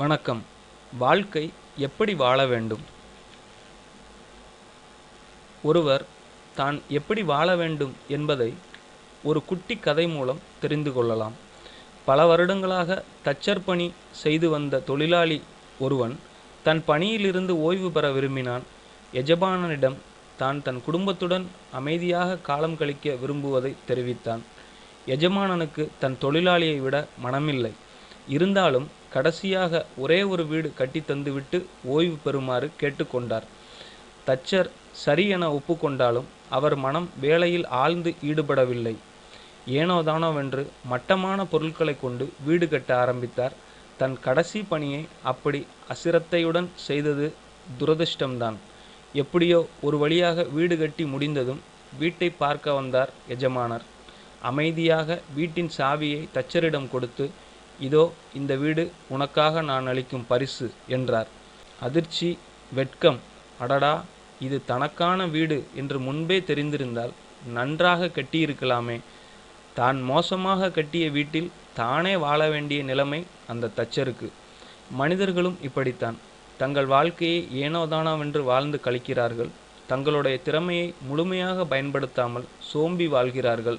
வணக்கம். வாழ்க்கை எப்படி வாழ வேண்டும்? ஒருவர் தான் எப்படி வாழ வேண்டும் என்பதை ஒரு குட்டி கதை மூலம் தெரிந்து கொள்ளலாம். பல வருடங்களாக தச்சர் பணி செய்து வந்த தொழிலாளி ஒருவன் தன் பணியிலிருந்து ஓய்வு பெற விரும்பினான். எஜமானனிடம் தான் தன் குடும்பத்துடன் அமைதியாக காலம் கழிக்க விரும்புவதை தெரிவித்தான். எஜமானனுக்கு தன் தொழிலாளியை விட மனமில்லை. இருந்தாலும் கடைசியாக ஒரே ஒரு வீடு கட்டி தந்துவிட்டு ஓய்வு பெறுமாறு கேட்டுக்கொண்டார். தச்சர் சரி என ஒப்புக்கொண்டாலும் அவர் மனம் வேலையில் ஆழ்ந்து ஈடுபடவில்லை. ஏனோதானோவென்று மட்டமான பொருட்களை கொண்டு வீடு கட்ட ஆரம்பித்தார். தன் கடைசி பணியை அப்படி அசிரத்தையுடன் செய்தது துரதிர்ஷ்டம்தான். எப்படியோ ஒரு வழியாக வீடு கட்டி முடிந்ததும் வீட்டை பார்க்க வந்தார் எஜமானர். அமைதியாக வீட்டின் சாவியை தச்சரிடம் கொடுத்து இதோ இந்த வீடு உனக்காக நான் அளிக்கும் பரிசு என்றார். அதிர்ச்சி வெட்கம். அடடா இது தனக்கான வீடு என்று முன்பே தெரிந்திருந்தால் நன்றாக கட்டியிருக்கலாமே. தான் மோசமாக கட்டிய வீட்டில் தானே வாழ வேண்டிய நிலைமை அந்த தச்சருக்கு. மனிதர்களும் இப்படித்தான். தங்கள் வாழ்க்கையை ஏனோதானோவென்று வாழ்ந்து கழிக்கிறார்கள். தங்களுடைய திறமையை முழுமையாக பயன்படுத்தாமல் சோம்பி வாழ்கிறார்கள்.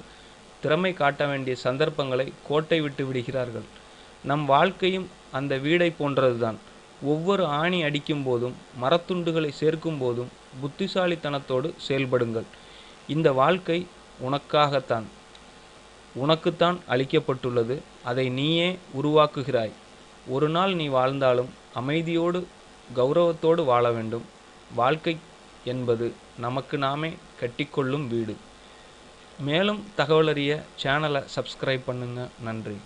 திறமை காட்ட வேண்டிய சந்தர்ப்பங்களை கோட்டை விட்டு விடுகிறார்கள். நம் வாழ்க்கையும் அந்த வீடை போன்றதுதான். ஒவ்வொரு ஆணி அடிக்கும் போதும் மரத்துண்டுகளை சேர்க்கும் போதும் புத்திசாலித்தனத்தோடு செயல்படுங்கள். இந்த வாழ்க்கை உனக்காகத்தான். உனக்குத்தான் அளிக்கப்பட்டுள்ளது. அதை நீயே உருவாக்குகிறாய். ஒரு நாள் நீ வாழ்ந்தாலும் அமைதியோடு கௌரவத்தோடு வாழ வேண்டும். வாழ்க்கை என்பது நமக்கு நாமே கட்டிக்கொள்ளும் வீடு. மேலும் தகவலறிய சேனலை சப்ஸ்கிரைப் பண்ணுங்கள் நன்றி.